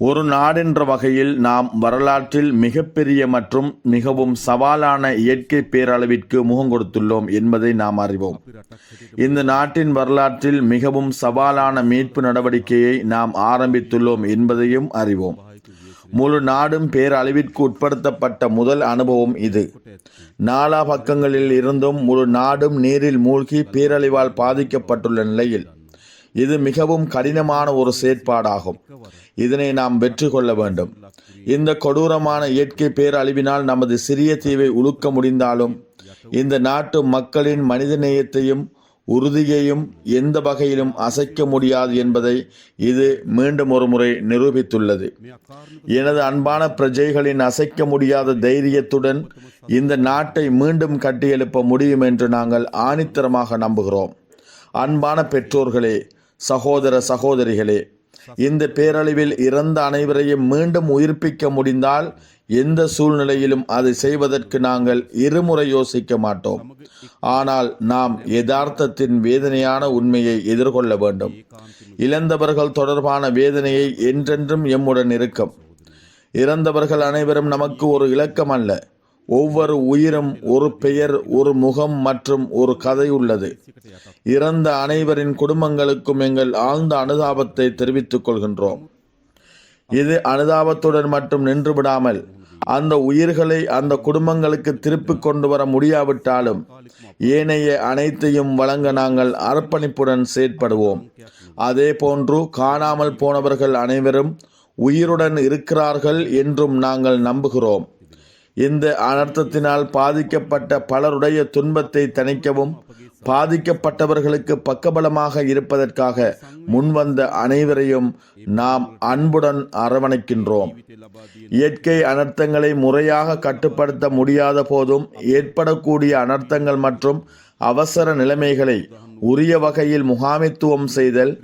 ஒரு நாடென்ற வகையில் நாம் வரலாற்றில் மிகப்பெரிய மற்றும் மிகவும் சவாலான இயற்கை பேரளவிற்கு முகம் கொடுத்துள்ளோம் என்பதை நாம் அறிவோம். இந்த நாட்டின் வரலாற்றில் மிகவும் சவாலான மீட்பு நடவடிக்கையை நாம் ஆரம்பித்துள்ளோம் என்பதையும் அறிவோம். முழு நாடும் பேரளவிற்கு உட்படுத்தப்பட்ட முதல் அனுபவம் இது. நாலா பக்கங்களில் இருந்தும் முழு நாடும் நீரில் மூழ்கி பேரழிவால் பாதிக்கப்பட்டுள்ள நிலையில் இது மிகவும் கடினமான ஒரு செயற்பாடாகும். இதனை நாம் வெற்றி கொள்ள வேண்டும். இந்த கொடூரமான இயற்கை பேரழிவினால் நமது சிறிய தீவை உழுக்க முடிந்தாலும் இந்த நாட்டு மக்களின் மனிதநேயத்தையும் உறுதியையும் எந்த வகையிலும் அசைக்க முடியாது என்பதை இது மீண்டும் ஒரு முறை நிரூபித்துள்ளது. எனது அன்பான பிரஜைகளின் அசைக்க முடியாத தைரியத்துடன் இந்த நாட்டை மீண்டும் கட்டியெழுப்ப முடியும் என்று நாங்கள் ஆணித்தரமாக நம்புகிறோம். அன்பான பெற்றோர்களே சகோதர சகோதரிகளே இந்த பேரழிவில் இறந்த அனைவரையும் மீண்டும் உயிர்ப்பிக்க முடிந்தால் எந்த சூழ்நிலையிலும் அதை செய்வதற்கு நாங்கள் இருமுறை யோசிக்க மாட்டோம். ஆனால் நாம் யதார்த்தத்தின் வேதனையான உண்மையை எதிர்கொள்ள வேண்டும். இழந்தவர்கள் தொடர்பான வேதனையை என்றென்றும் எம்முடன் இருக்கும். இறந்தவர்கள் அனைவரும் நமக்கு ஒரு இலக்கம் அல்ல. ஒவ்வொரு உயிரும் ஒரு பெயர் ஒரு முகம் மற்றும் ஒரு கதை உள்ளது. இறந்த அனைவரின் குடும்பங்களுக்கும் எங்கள் ஆழ்ந்த அனுதாபத்தை தெரிவித்துக் கொள்கின்றோம். இது அனுதாபத்துடன் மட்டும் நின்று விடாமல் அந்த உயிர்களை அந்த குடும்பங்களுக்கு திருப்பிக் கொண்டு வர முடியாவிட்டாலும் ஏனைய அனைத்தையும் வழங்க நாங்கள் அர்ப்பணிப்புடன் செயற்படுவோம். அதே போன்று காணாமல் போனவர்கள் அனைவரும் உயிருடன் இருக்கிறார்கள் என்றும் நாங்கள் நம்புகிறோம். இந்த அனர்த்தத்தினால் பாதிக்கப்பட்ட பலருடைய துன்பத்தை தணிக்கவும் பாதிக்கப்பட்டவர்களுக்கு பக்கபலமாக இருப்பதற்காக முன்வந்த அனைவரையும் நாம் அன்புடன் அரவணைக்கின்றோம். இயற்கை அனர்த்தங்களை முறையாக கட்டுப்படுத்த முடியாத போதும் ஏற்படக்கூடிய அனர்த்தங்கள் மற்றும் அவசர நிலைமைகளை உரிய வகையில் முகாமித்துவம் செய்தல்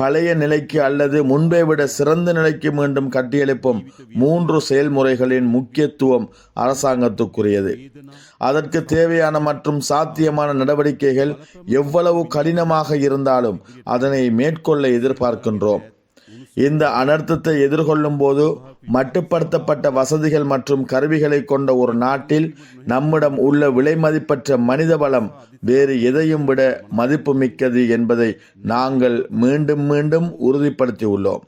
பழைய நிலைக்கு அல்லது முன்பை விட சிறந்த நிலைக்கு மீண்டும் கட்டியெழுப்பும் மூன்று செயல்முறைகளின் முக்கியத்துவம் அரசாங்கத்துக்குரியது. அதற்கு தேவையான மற்றும் சாத்தியமான நடவடிக்கைகள் எவ்வளவு கடினமாக இருந்தாலும் அதனை மேற்கொள்ள எதிர்பார்க்கின்றோம். இந்த அனர்த்தத்தை எதிர்கொள்ளும் போது மட்டுப்படுத்தப்பட்ட வசதிகள் மற்றும் கருவிகளை கொண்ட ஒரு நாட்டில் நம்மிடம் உள்ள விலைமதிப்பற்ற மனித வளம் வேறு எதையும் விட மதிப்புமிக்கது என்பதை நாங்கள் மீண்டும் மீண்டும் உறுதிப்படுத்தியுள்ளோம்.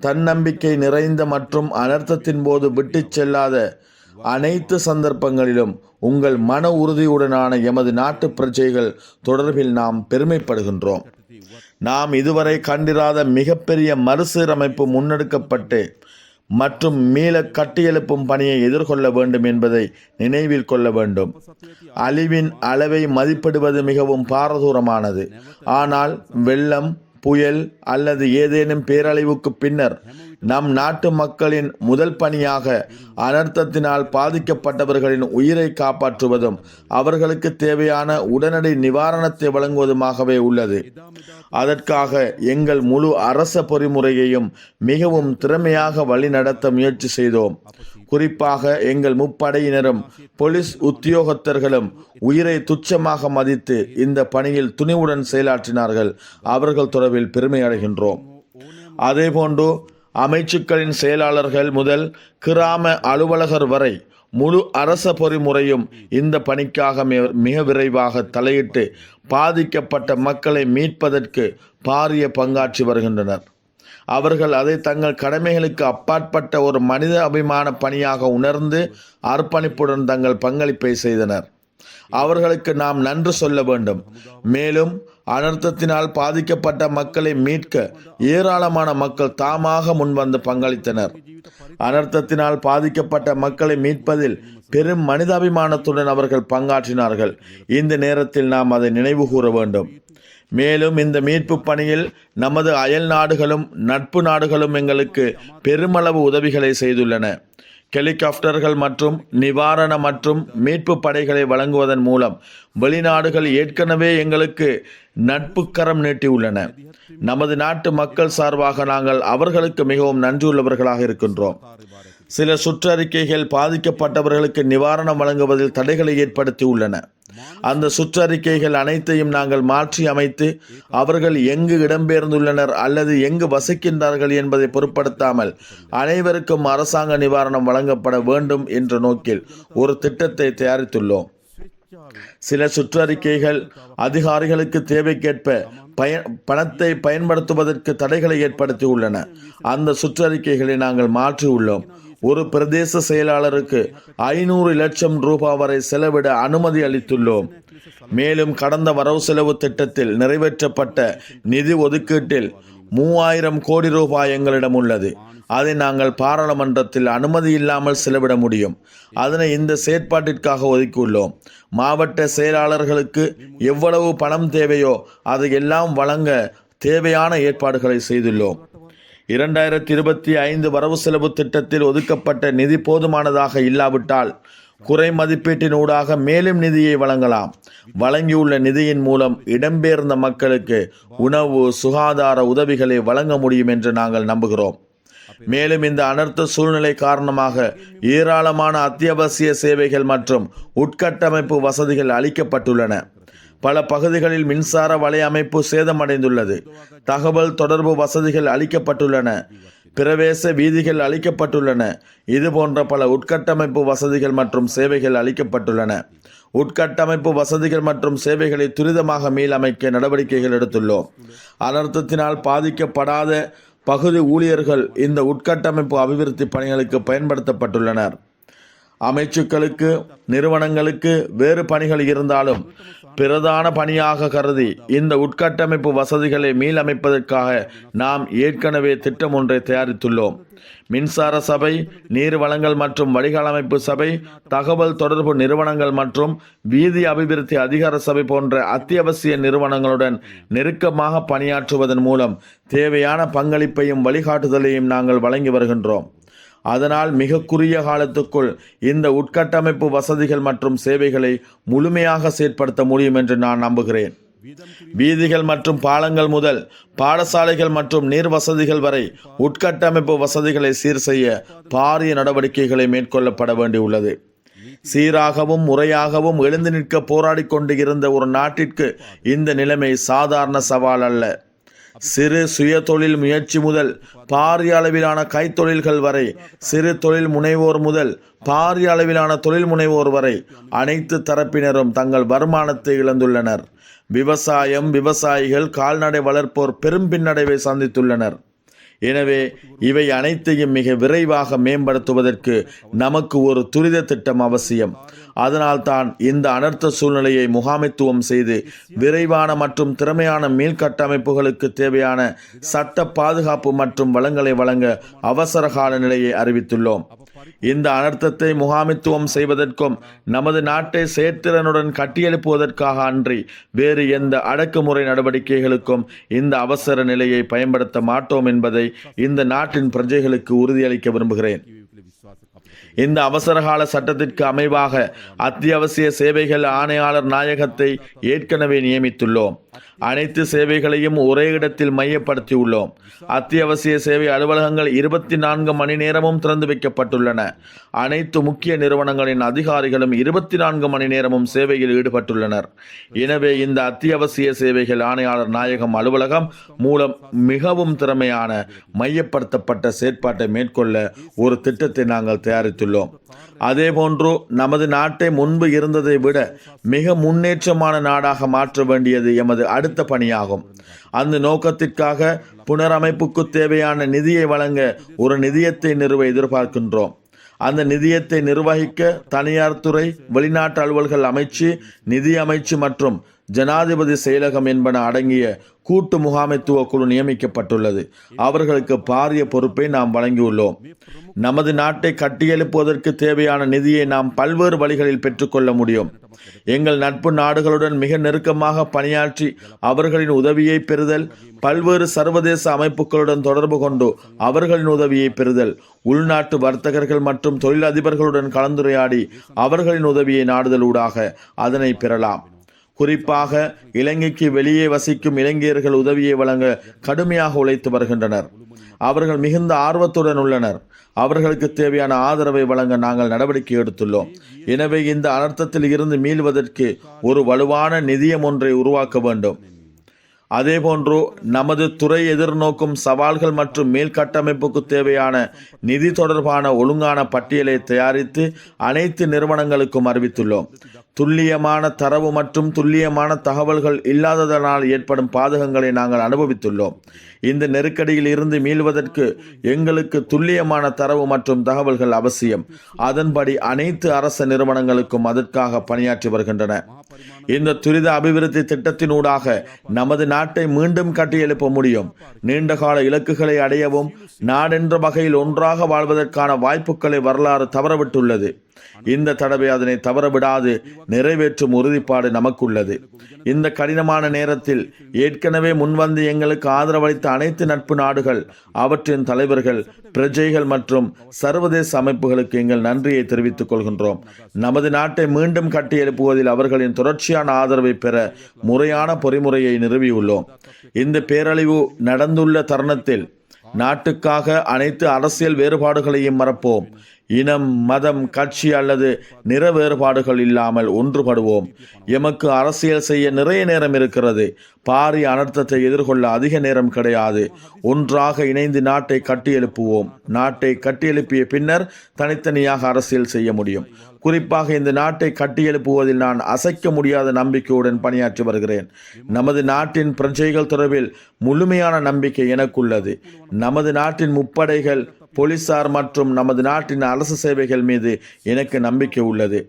தன்னம்பிக்கை நிறைந்த மற்றும் அனர்த்தத்தின் போது விட்டுச் செல்லாத அனைத்து சந்தர்ப்பங்களிலும் உங்கள் மன உறுதியுடனான எமது நாட்டு பிரஜைகள் தொடர்பில் நாம் பெருமைப்படுகின்றோம். நாம் இதுவரை கண்டிராத மிகப்பெரிய மறுசீரமைப்பு முன்னெடுக்கப்பட்டு மற்றும் மீள கட்டியெழுப்பும் பணியை எதிர்கொள்ள வேண்டும் என்பதை நினைவில் கொள்ள வேண்டும். அழிவின் அளவை மதிப்பிடுவது மிகவும் பாரதூரமானது. ஆனால் வெள்ளம் புயல் அல்லது ஏதேனும் பேரழிவுக்கு பின்னர் நம் நாட்டு மக்களின் முதல் பணியாக அனர்த்தத்தினால் பாதிக்கப்பட்டவர்களின் உயிரை காப்பாற்றுவதும் அவர்களுக்கு தேவையான உடனடி நிவாரணத்தை வழங்குவதுமாகவே உள்ளது. அதற்காக எங்கள் முழு அரச பொறிமுறையையும் மிகவும் திறமையாக வழிநடத்த முயற்சி செய்தோம். குறிப்பாக எங்கள் முப்படையினரும் போலீஸ் உத்தியோகத்தர்களும் உயிரை துச்சமாக மதித்து இந்த பணியில் துணிவுடன் செயலாற்றினார்கள். அவர்கள் தொடர்பில் பெருமை அடைகின்றோம். அதேபோன்று அமைச்சுக்களின் செயலாளர்கள் முதல் கிராம அலுவலகர் வரை முழு அரச பொறிமுறையும் இந்த பணிக்காக மிக விரைவாக தலையிட்டு பாதிக்கப்பட்ட மக்களை மீட்பதற்கு பாரிய பங்காற்றி வருகின்றனர். அவர்கள் அதை தங்கள் கடமைகளுக்கு அப்பாற்பட்ட ஒரு மனித அபிமான பணியாக உணர்ந்து அர்ப்பணிப்புடன் தங்கள் பங்களிப்பை செய்தனர். அவர்களுக்கு நாம் நன்றி சொல்ல வேண்டும். மேலும் அனர்த்தத்தினால் பாதிக்கப்பட்ட மக்களை மீட்க ஏராளமான மக்கள் தாமாக முன்வந்து பங்களித்தனர். அனர்த்தத்தினால் பாதிக்கப்பட்ட மக்களை மீட்பதில் பெரும் மனிதாபிமானத்துடன் அவர்கள் பங்காற்றினார்கள். இந்த நேரத்தில் நாம் அதை நினைவு கூற வேண்டும். மேலும் இந்த மீட்பு பணியில் நமது அயல் நாடுகளும் நட்பு நாடுகளும் எங்களுக்கு பெருமளவு உதவிகளை செய்துள்ளன. ஹெலிகாப்டர்கள் மற்றும் நிவாரண மற்றும் மீட்பு படைகளை வழங்குவதன் மூலம் வெளிநாடுகள் ஏற்கனவே எங்களுக்கு நட்புக்கரம் நீட்டியுள்ளன. நமது நாட்டு மக்கள் சார்பாக நாங்கள் அவர்களுக்கு மிகவும் நன்றியுள்ளவர்களாக இருக்கின்றோம். சில சுற்றறிக்கைகள் பாதிக்கப்பட்டவர்களுக்கு நிவாரணம் வழங்குவதில் தடைகளை ஏற்படுத்தி உள்ளன அந்த சுற்றறிக்கைகள் அனைத்தையும் நாங்கள் மாற்றி அமைத்து அவர்கள் எங்கு இடம்பெயர்ந்துள்ளனர் அல்லது எங்கு வசிக்கின்றார்கள் என்பதை பொருட்படுத்தாமல் அனைவருக்கும் அரசாங்க நிவாரணம் வழங்கப்பட வேண்டும் என்ற நோக்கில் ஒரு திட்டத்தை தயாரித்துள்ளோம். சில சுற்றறிக்கைகள் அதிகாரிகளுக்கு தேவைக்கேற்ப பய பணத்தை பயன்படுத்துவதற்கு தடைகளை ஏற்படுத்தி உள்ளன அந்த சுற்றறிக்கைகளை நாங்கள் மாற்றியுள்ளோம். ஒரு பிரதேச செயலாளருக்கு ஐநூறு லட்சம் ரூபாய் வரை செலவிட அனுமதி அளித்துள்ளோம். மேலும் கடந்த வரவு செலவு திட்டத்தில் நிறைவேற்றப்பட்ட நிதி ஒதுக்கீட்டில் மூவாயிரம் கோடி ரூபாய் எங்களிடம் உள்ளது. அதை நாங்கள் பாராளுமன்றத்தில் அனுமதி இல்லாமல் செலவிட முடியும். அதனை இந்த செயற்பாட்டிற்காக ஒதுக்கியுள்ளோம். மாவட்ட செயலாளர்களுக்கு எவ்வளவு பணம் தேவையோ அதையெல்லாம் வழங்க தேவையான ஏற்பாடுகளை செய்துள்ளோம். இரண்டாயிரத்தி இருபத்தி ஐந்து வரவு செலவு திட்டத்தில் ஒதுக்கப்பட்ட நிதி போதுமானதாக இல்லாவிட்டால் குறை மதிப்பீட்டினூடாக மேலும் நிதியை வழங்கலாம். வழங்கியுள்ள நிதியின் மூலம் இடம்பெயர்ந்த மக்களுக்கு உணவு சுகாதார உதவிகளை வழங்க முடியும் என்று நாங்கள் நம்புகிறோம். மேலும் இந்த அனர்த்த சூழ்நிலை காரணமாக ஏராளமான அத்தியாவசிய சேவைகள் மற்றும் உட்கட்டமைப்பு வசதிகள் அளிக்கப்பட்டுள்ளன. பல பகுதிகளில் மின்சார வலை அமைப்பு சேதமடைந்துள்ளது. தகவல் தொடர்பு வசதிகள் அளிக்கப்பட்டுள்ளன. பிரவேச வீதிகள் அளிக்கப்பட்டுள்ளன. இது போன்ற பல உட்கட்டமைப்பு வசதிகள் மற்றும் சேவைகள் அளிக்கப்பட்டுள்ளன. உட்கட்டமைப்பு வசதிகள் மற்றும் சேவைகளை துரிதமாக மீளமைக்க நடவடிக்கைகள் எடுத்துள்ளோம். அனர்த்தத்தினால் பாதிக்கப்படாத பகுதி ஊழியர்கள் இந்த உட்கட்டமைப்பு அபிவிருத்தி பணிகளுக்கு பயன்படுத்தப்பட்டுள்ளனர். அமைச்சுக்களுக்கு நிறுவனங்களுக்கு வேறு பணிகள் இருந்தாலும் பிரதான பணியாக கருதி இந்த உட்கட்டமைப்பு வசதிகளை மீளமைப்பதற்காக நாம் ஏற்கனவே திட்டம் ஒன்றை தயாரித்துள்ளோம். மின்சார சபை நீர் வளங்கள் மற்றும் வடிகாலமைப்பு சபை தகவல் தொடர்பு நிறுவனங்கள் மற்றும் வீதி அபிவிருத்தி அதிகார சபை போன்ற அத்தியாவசிய நிறுவனங்களுடன் நெருக்கமாக பணியாற்றுவதன் மூலம் தேவையான பங்களிப்பையும் வழிகாட்டுதலையும் நாங்கள் வழங்கி வருகின்றோம். அதனால் மிக குறுகிய காலத்துக்குள் இந்த உட்கட்டமைப்பு வசதிகள் மற்றும் சேவைகளை முழுமையாக செயற்படுத்த முடியும் என்று நான் நம்புகிறேன். வீதிகள் மற்றும் பாலங்கள் முதல் பாடசாலைகள் மற்றும் நீர் வசதிகள் வரை உட்கட்டமைப்பு வசதிகளை சீர் செய்ய பாரிய நடவடிக்கைகளை மேற்கொள்ளப்பட வேண்டியுள்ளது. சீராகவும் முறையாகவும் எழுந்து நிற்க போராடி கொண்டு இருந்த ஒரு நாட்டிற்கு இந்த நிலைமை சாதாரண சவால் அல்ல. சிறு சுய தொழில் முயற்சி முதல் பாரிய அளவிலான கைத்தொழில்கள் வரை சிறு தொழில் முனைவோர் முதல் பாரிய அளவிலான தொழில் முனைவோர் வரை அனைத்து தரப்பினரும் தங்கள் வருமானத்தை இழந்துள்ளனர். விவசாயம் விவசாயிகள் கால்நடை வளர்ப்போர் பெரும் பின்னடைவை சந்தித்துள்ளனர். எனவே இவை அனைத்தையும் மிக விரைவாக மேம்படுத்துவதற்கு நமக்கு ஒரு துரித திட்டம் அவசியம். அதனால்தான் இந்த அனர்த்த சூழ்நிலையை முகாமைத்துவம் செய்து விரைவான மற்றும் திறமையான மீள்கட்டமைப்புகளுக்கு தேவையான சட்ட பாதுகாப்பு மற்றும் வளங்களை வழங்க அவசர கால நிலையை அறிவித்துள்ளோம். இந்த அனர்த்தத்தை முகாமித்துவம் செய்வதற்கும் நமது நாட்டை செயற்திறனுடன் கட்டியெழுப்புவதற்காக அன்றி வேறு எந்த அடக்குமுறை நடவடிக்கைகளுக்கும் இந்த அவசர நிலையை பயன்படுத்த மாட்டோம் என்பதை இந்த நாட்டின் பிரஜைகளுக்கு உறுதியளிக்க விரும்புகிறேன். இந்த அவசரகால சட்டத்திற்கு அமைவாக அத்தியாவசிய சேவைகள் ஆணையாளர் நாயகத்தை ஏற்கனவே நியமித்துள்ளோம். அனைத்து சேவைகளையும் ஒரே இடத்தில் மையப்படுத்தியுள்ளோம். அத்தியாவசிய சேவை அலுவலகங்கள் இருபத்தி நான்கு மணி நேரமும் திறந்து வைக்கப்பட்டுள்ளன. அனைத்து முக்கிய நிறுவனங்களின் அதிகாரிகளும் இருபத்தி நான்கு மணி நேரமும் சேவையில் ஈடுபட்டுள்ளனர். எனவே இந்த அத்தியாவசிய சேவைகள் ஆணையாளர் நாயகம் அலுவலகம் மூலம் மிகவும் திறமையான மையப்படுத்தப்பட்ட செயற்பாட்டை மேற்கொள்ள ஒரு திட்டத்தை நாங்கள் தயாரித்துள்ளோம் அதேபோன்று நமது நாட்டை முன்பு இருந்ததை விட மிக முன்னேற்றமான நாடாக மாற்ற வேண்டியது எமது அடுத்த பணியாகும். அந்த நோக்கத்திற்காக புனரமைப்புக்கு தேவையான நிதியை வழங்க ஒரு நிதியத்தை நிறுவ எதிர்பார்க்கின்றோம். அந்த நிதியத்தை நிர்வகிக்க தனியார் துறை வெளிநாட்டு அலுவல்கள் அமைச்சு நிதி அமைச்சு மற்றும் ஜனாதிபதி செயலகம் என்பன அடங்கிய கூட்டு முகாமைத்துவ குழு நியமிக்கப்பட்டுள்ளது. அவர்களுக்கு பாரிய பொறுப்பை நாம் வழங்கியுள்ளோம். நமது நாட்டை கட்டியெழுப்புவதற்கு தேவையான நிதியை நாம் பல்வேறு வழிகளில் பெற்றுக்கொள்ள முடியும். எங்கள் நட்பு நாடுகளுடன் மிக நெருக்கமாக பணியாற்றி அவர்களின் உதவியை பெறுதல் பல்வேறு சர்வதேச அமைப்புகளுடன் தொடர்பு கொண்டு அவர்களின் உதவியை பெறுதல் உள்நாட்டு வர்த்தகர்கள் மற்றும் தொழிலதிபர்களுடன் கலந்துரையாடி அவர்களின் உதவியை நாடுதலூடாக அதனை பெறலாம். குறிப்பாக இலங்கைக்கு வெளியே வசிக்கும் இலங்கையர்கள் உதவியை வழங்க கடுமையாக உழைத்து வருகின்றனர். அவர்கள் மிகுந்த ஆர்வத்துடன் உள்ளனர். அவர்களுக்கு தேவையான ஆதரவை வழங்க நாங்கள் நடவடிக்கை எடுத்துள்ளோம். எனவே இந்த அனர்த்தத்தில் இருந்து மீள்வதற்கு ஒரு வலுவான நிதியம் ஒன்றை உருவாக்க வேண்டும். அதேபோன்று நமது துறை எதிர்நோக்கும் சவால்கள் மற்றும் மேல்கட்டமைப்புக்கு தேவையான நிதி தொடர்பான ஒழுங்கான பட்டியலை தயாரித்து அனைத்து நிறுவனங்களுக்கும் அறிவித்துள்ளோம். துல்லியமான தரவு மற்றும் துல்லியமான தகவல்கள் இல்லாததனால் ஏற்படும் பாதகங்களை நாங்கள் அனுபவித்துள்ளோம். இந்த நெருக்கடியில் இருந்து மீள்வதற்கு எங்களுக்கு துல்லியமான தரவு மற்றும் தகவல்கள் அவசியம். அதன்படி அனைத்து அரச நிறுவனங்களுக்கும் அதற்காக பணியாற்றி வருகின்றன. இந்த துரித அபிவிருத்தி திட்டத்தினூடாக நமது நாட்டை மீண்டும் கட்டியெழுப்ப முடியும். நீண்டகால இலக்குகளை அடையவும் நாடென்ற வகையில் ஒன்றாக வாழ்வதற்கான வாய்ப்புகளை வரலாறு தவறவிட்டுள்ளது. இந்த தடவை அதனை தவறவிடாது. நிறைவேற்றும் உறுதிப்பாடு நமக்குள்ளது. இந்த கடினமான நேரத்தில் ஏற்கனவே முன்வந்து எங்களுக்கு ஆதரவளித்த அனைத்து நட்பு நாடுகள் அவற்றின் தலைவர்கள் பிரஜைகள் மற்றும் சர்வதேச அமைப்புகளுக்கு எங்கள் நன்றியை தெரிவித்துக் கொள்கின்றோம். நமது நாட்டை மீண்டும் கட்டி எழுப்புவதில் அவர்களின் தொடர்ச்சியான ஆதரவை பெற முறையான பொறிமுறையை நிறுவியுள்ளோம் இந்த பேரழிவு நடந்துள்ள தருணத்தில் நாட்டுக்காக அனைத்து அரசியல் வேறுபாடுகளையும் மறப்போம். இனம் மதம் கட்சி அல்லது நிற வேறுபாடுகள் இல்லாமல் ஒன்றுபடுவோம். எமக்கு அரசியல் செய்ய நிறைய நேரம் இருக்கிறது. பாரிய அனர்த்தத்தை எதிர்கொள்ள அதிக நேரம் கிடையாது. ஒன்றாக இணைந்து நாட்டை கட்டியெழுப்புவோம். நாட்டை கட்டியெழுப்பிய பின்னர் தனித்தனியாக அரசியல் செய்ய முடியும். குறிப்பாக இந்த நாட்டை கட்டியெழுப்புவதில் நான் அசைக்க முடியாத நம்பிக்கையுடன் பணியாற்றி வருகிறேன். நமது நாட்டின் பிரஜைகள் தொடர்பில் முழுமையான நம்பிக்கை எனக்குள்ளது. நமது நாட்டின் முப்படைகள் போலீசார் மற்றும் நமது நாட்டின் அரசு சேவைகள் மீது எனக்கு நம்பிக்கை உள்ளது.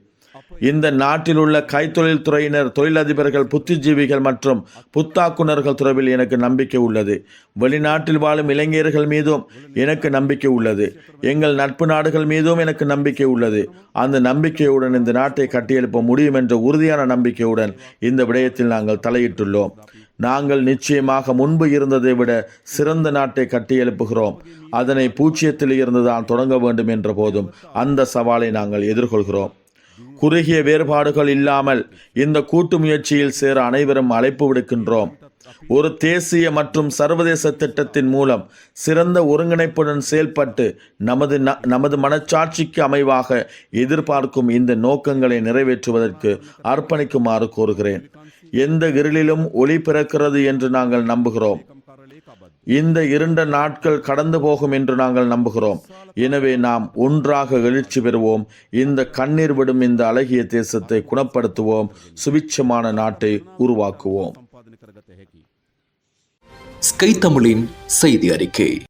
இந்த நாட்டில் உள்ள கைத்தொழில் துறையினர் தொழிலதிபர்கள் புத்திஜீவிகள் மற்றும் புத்தாக்குனர்கள் துறவில் எனக்கு நம்பிக்கை உள்ளது. வெளிநாட்டில் வாழும் இளைஞர்கள் மீதும் எனக்கு நம்பிக்கை உள்ளது. எங்கள் நட்பு நாடுகள் மீதும் எனக்கு நம்பிக்கை உள்ளது. அந்த நம்பிக்கையுடன் இந்த நாட்டை கட்டியெழுப்ப முடியும் என்ற உறுதியான நம்பிக்கையுடன் இந்த விடயத்தில் நாங்கள் தலையிட்டுள்ளோம். நாங்கள் நிச்சயமாக முன்பு இருந்ததை விட சிறந்த நாட்டை கட்டியெழுப்புகிறோம். அதனை பூச்சியத்தில் இருந்துதான் தொடங்க வேண்டும் என்ற போதும் அந்த சவாலை நாங்கள் எதிர்கொள்கிறோம். குறுகிய வேறுபாடுகள் இல்லாமல் இந்த கூட்டு முயற்சியில் சேர அனைவரும் அழைப்பு விடுக்கின்றோம். ஒரு தேசிய மற்றும் சர்வதேச திட்டத்தின் மூலம் சிறந்த ஒருங்கிணைப்புடன் செயல்பட்டு நமது ந- நமது மனச்சாட்சிக்கு அமைவாக எதிர்பார்க்கும் இந்த நோக்கங்களை நிறைவேற்றுவதற்கு அர்ப்பணிக்குமாறு கோருகிறேன். எந்த இருளிலும் ஒளி பிறக்கிறது என்று நாங்கள் நம்புகிறோம். இந்த இருண்ட நாட்கள் கடந்து போகும் என்று நாங்கள் நம்புகிறோம். எனவே நாம் ஒன்றாக எழுச்சி பெறுவோம். இந்த கண்ணீர் விடும் இந்த அழகிய தேசத்தை குணப்படுத்துவோம். சுபிட்சமான நாட்டை உருவாக்குவோம். ஸ்கை தமிழின் செய்தி அறிக்கை.